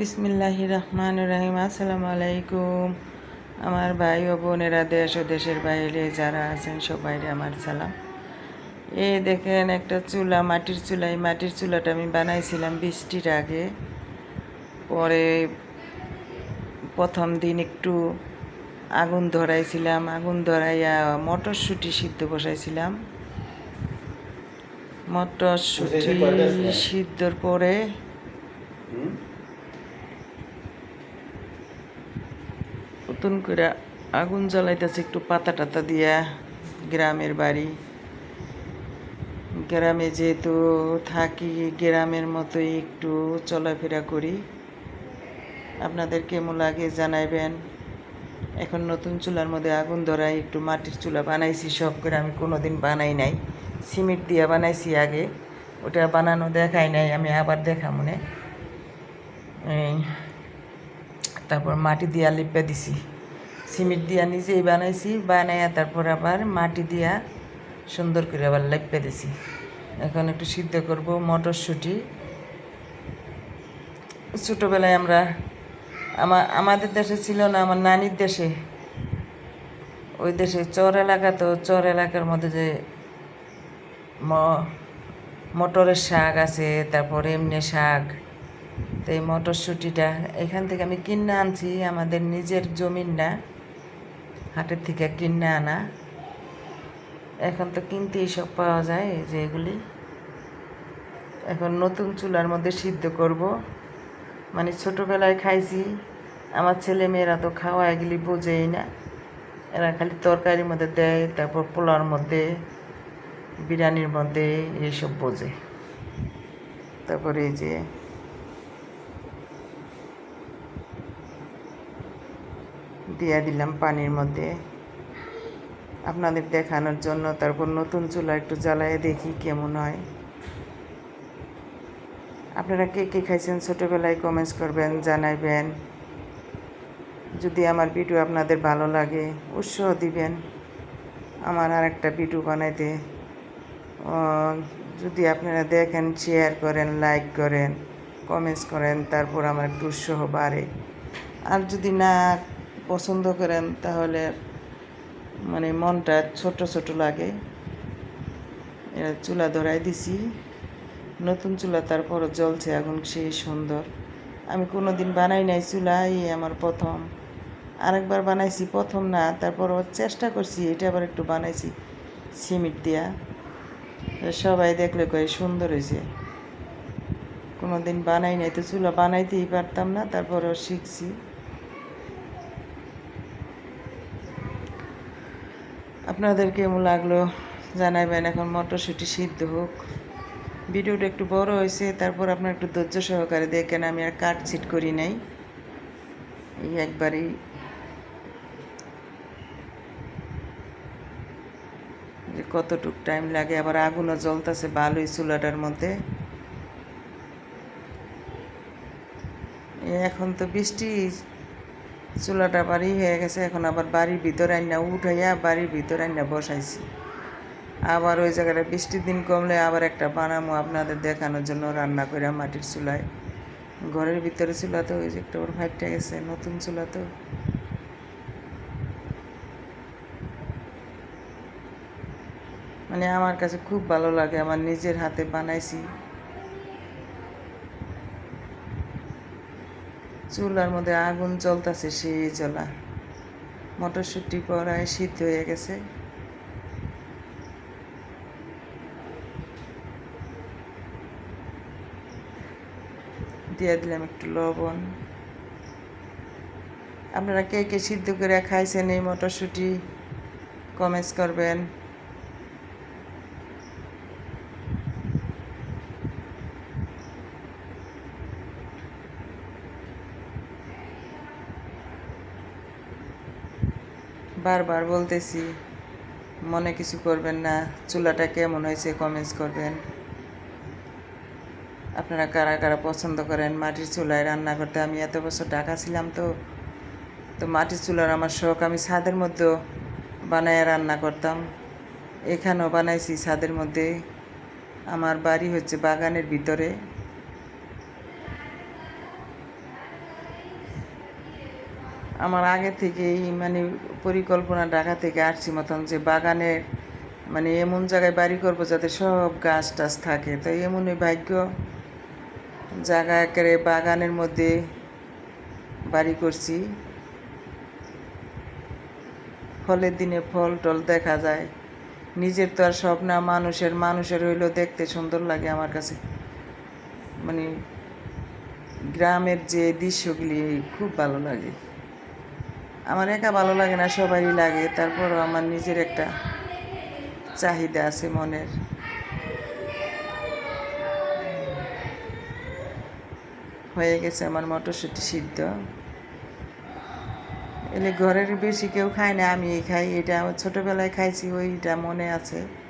বিসমিল্লাহ রহমান রাহিম আসসালামু আলাইকুম আমার ভাই ও বোনেরা দেশ ও দেশের বাইরে যারা আছেন সবাইরে আমার সালাম। এ দেখেন একটা চুলা মাটির চুলা। এই মাটির চুলাটা আমি বানাইছিলাম বৃষ্টির আগে। পরে প্রথম দিন একটু আগুন ধরাইছিলাম। আগুন ধরাইয়া মটরশুঁটি সিদ্ধ বসাইছিলাম। মটরশুঁটি সিদ্ধর পরে নতুন করে আগুন জ্বালাইতেছে, একটু পাতা টাতা দিয়া গ্রামের বাড়ি। গ্রামে যেহেতু থাকি, গ্রামের মতোই একটু চলাফেরা করি। আপনাদের কেমন লাগে জানাইবেন। এখন নতুন চুলার মধ্যে আগুন ধরাই একটু মাটির চুলা বানাইছি, সব করে আমি কোনো দিন বানাই নাই। সিমেন্ট দিয়া বানাইছি আগে, ওটা বানানো দেখাই নাই, আমি আবার দেখা মনে। তারপর মাটি দিয়া লিপে দিছি। সিমেন্ট দিয়া নিজেই বানাইছি, বানাইয়া তারপর আবার মাটি দিয়া সুন্দর করে আবার লেপে দিছি। এখন একটু সিদ্ধ করব মটরশুঁটি। ছোটোবেলায় আমরা আমার আমাদের দেশে ছিল না, আমার নানির দেশে। ওই দেশে চর এলাকা, তো চর এলাকার মধ্যে যে মটরের শাক আছে, তারপর এমনি শাক। তো এই মটরশুঁটিটা এখান থেকে আমি কিনে আনছি, আমাদের নিজের জমিন না। হাটের থেকে কিনে আনা। এখন তো কিনতেই সব পাওয়া যায় যে এগুলি। এখন নতুন চুলার মধ্যে সিদ্ধ করব। মানে ছোটোবেলায় খাইছি, আমার ছেলে মেয়েরা তো খাওয়া এগুলি বোঝেই না। এরা খালি তরকারির মধ্যে দেয়, তারপর পোলার মধ্যে, বিরিয়ানির মধ্যে, এইসব বোঝে। তারপরে এই যে দিয়ে দিলাম পানির মধ্যে। আপনাদের দেখানোর জন্য তারপর নতুন চুলা একটু জ্বালায় দেখি কেমন হয়। আপনারা কে কে খাইছেন ছোটোবেলায় কমেন্টস করবেন, জানাইবেন। যদি আমার ভিডিও আপনাদের ভালো লাগে, উৎসাহ দিবেন আমার আর একটা ভিডিও বানাইতে। যদি আপনারা দেখেন শেয়ার করেন লাইক করেন কমেন্টস করেন, তারপর আমার একটু উৎসাহ বাড়ে। আর যদি না পছন্দ করেন, তাহলে মানে মনটা ছোট ছোট লাগে। এরা চুলা ধরাই দিছি। নতুন চুলা তারপরও জ্বলছে আগুন সেই সুন্দর। আমি কোনো দিন বানাই নাই চুলা এই আমার প্রথম। আরেকবার বানাইছি, প্রথম না, তারপর চেষ্টা করছি, এটা আবার একটু বানাইছি, সিমেন্ট দিয়া। সবাই দেখলে কয় সুন্দর হয়েছে কোনো দিন বানাই নাই তো চুলা বানাইতেই পারতাম না, তারপরেও শিখছি। আপনাদের কেমন লাগল জানাবেন এখন মটরশুঁটি সিদ্ধ হোক। ভিডিওটা একটু বড় হয়েছে, তারপর আপনার একটু ধৈর্য সহকারে দেখেন, আমি আর কাট ছিট করি নাই। এই একবারই। যে কতটুক টাইম লাগে, আবার আগুনও জ্বলতেছে ভালোই চুলাটার মধ্যে। এখন তো বৃষ্টি চুলাটা বাড়ি হয়ে গেছে, এখন আবার বাড়ির ভিতরে আইনা উঠাইয়া বাড়ির ভিতরে আইনা বসাইছি। আবার ওই জায়গাটা বৃষ্টির দিন কমলে আবার একটা বানামো আপনাদের দেখানোর জন্য রান্না করে মাটির চুলায়। ঘরের ভিতরে চুলা তো ওই যে একটা ওর ফাইটটা গেছে, নতুন চুলা তো। মানে আমার কাছে খুব ভালো লাগে, আমার নিজের হাতে বানাইছি। চুলার মধ্যে আগুন জ্বলতেছে সেই জ্বলা। মটরশুঁটি পরায় সিদ্ধ হয়ে গেছে। দিয়ে দিলাম একটু লবণ। আপনারা কে কে সিদ্ধ করে খাইছেন এই মটরশুঁটি? কমেন্টস করবেন। বারবার বলতেছি, মনে কিছু করবেন না, চুলাটা কেমন হয়েছে কমেন্টস করবেন। আপনারা কারা কারা পছন্দ করেন মাটির চুলায় রান্না করতে? আমি এত বছর ঢাকা ছিলাম তো তো মাটির চুলার আমার শখ। আমি ছাদের মধ্যেও বানায় রান্না করতাম। এখানেও বানাইছি ছাদের মধ্যে। আমার বাড়ি হচ্ছে বাগানের ভিতরে। আমার আগে থেকেই মানে পরিকল্পনা ঢাকা থেকে আসছি মতন যে বাগানে মানে এমন জায়গায় বাড়ি করব যাতে সব গাছ টাছ থাকে। তো এমনই ভাগ্য, জায়গা একেবারে বাগানের মধ্যে বাড়ি করছি। ফলের দিনে ফল টল দেখা যায়। নিজের তো আর সব না মানুষের মানুষের হইলেও দেখতে সুন্দর লাগে আমার কাছে। মানে গ্রামের যে দৃশ্যগুলি, খুব ভালো লাগে। আমার একা ভালো লাগে না, সবারই লাগে। তারপরও আমার নিজের একটা চাহিদা আছে মনের। হয়ে গেছে আমার মটরশুঁটি সিদ্ধ। এলে ঘরের বেশি কেউ খায় না আমি খাই। এটা আমার ছোটোবেলায় খাইছি, ওইটা মনে আছে।